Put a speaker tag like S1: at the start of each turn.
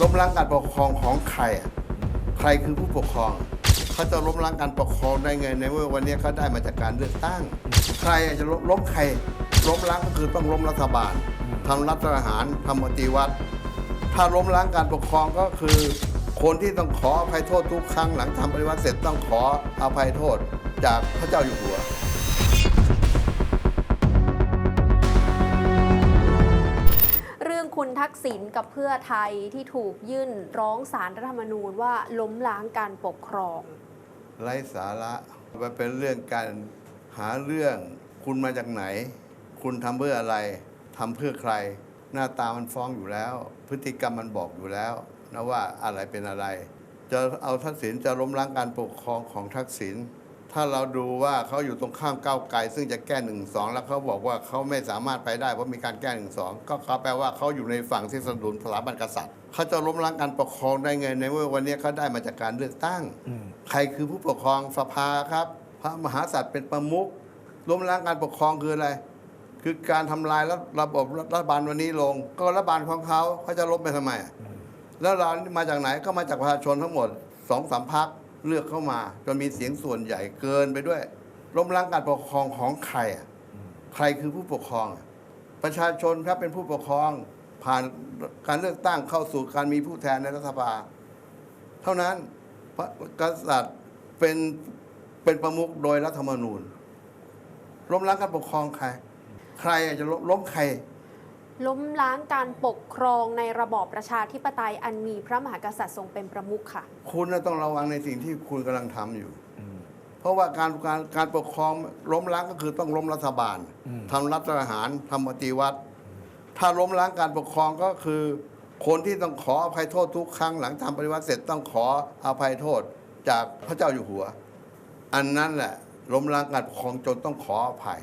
S1: ล้มล้างการปกครองของใครอะใครคือผู้ปกครอง เขาจะล้มล้างการปกครองได้ไงในเมื่อวันนี้เขาได้มาจากการเลือกตั้ง ใครจะล้มล้มใคร ล้มล้างก็คือต้องล้มรัฐบาลทำรัฐประหารทำปฏิวัติ ถ้าล้มล้างการปกครองก็คือ คนที่ต้องขออภัยโทษทุกครั้งหลังทำปฏิวัติเสร็จต้องขออภัยโทษจากพระเจ้าอยู่หัว
S2: รื่องคุณทักษิณกับเพื่อไทยที่ถูกยื่นร้องสารรัฐธรรมนูญว่าล้มล้างการปกครอง
S1: ไร้สาระมันเป็นเรื่องการหาเรื่องคุณมาจากไหน คุณทำเพื่ออะไรทำเพื่อใคร หน้าตามันฟ้องอยู่แล้ว พฤติกรรมมันบอกอยู่แล้วนะว่าอะไรเป็นอะไร จะเอาทักษิณจะล้มล้างการปกครองของทักษิณ ถ้าเราดูว่าเขาอยู่ตรงข้ามก้าวไกล ซึ่งจะแก้หนึ่งสองแล้วเขาบอกว่าเขาไม่สามารถไปได้เพราะมีการแก้หนึ่งสองก็เขาแปลว่าเขาอยู่ในฝั่งที่สนับสนุนสถาบันกษัตริย์เขาจะล้มล้างการปกครองได้ไงในเมื่อวันนี้เขาได้มาจากการเลือกตั้ง ใครคือผู้ปกครองสภาครับ พระมหากษัตริย์เป็นประมุขล้มล้างการปกครองคืออะไร คือการทำลายระระบบรัฐบาลวันนี้ลง ก็รัฐบาลของเขาเขาจะล้มไปทำไมอะแล้วเรามาจากไหนก็มาจากประชาชนทั้งหมดสองสามพัก เลือกเข้ามาจนมีเสียงส่วนใหญ่เกินไปด้วยล้มล้างการปกครองของใครอะใครคือผู้ปกครอง ประชาชนครับเป็นผู้ปกครองผ่านการเลือกตั้งเข้าสู่การมีผู้แทนในรัฐสภา เท่านั้นพระกษัตริย์เป็นเป็นประมุขโดยรัฐธรรมนูญล้มล้างการปกครองใคร ใครจะล้มล้มใคร
S2: ล้มล้างการปกครองในระบอบประชาธิปไตยอันมีพระมหากษัตริย์ทรงเป็นประมุขค่ะ
S1: คุณน่ะต้องระวังในสิ่งที่คุณกำลังทำอยู่ เพราะว่าการการการปกครองล้มล้างก็คือต้องล้มรัฐบาลทำรัฐประหารทำปฏิวัติ ถ้าล้มล้างการปกครองก็คือ คนที่ต้องขออภัยโทษทุกครั้งหลังทำปฏิวัติเสร็จต้องขออภัยโทษจากพระเจ้าอยู่หัว อันนั้นแหละล้มล้างการปกครองจนต้องขออภัย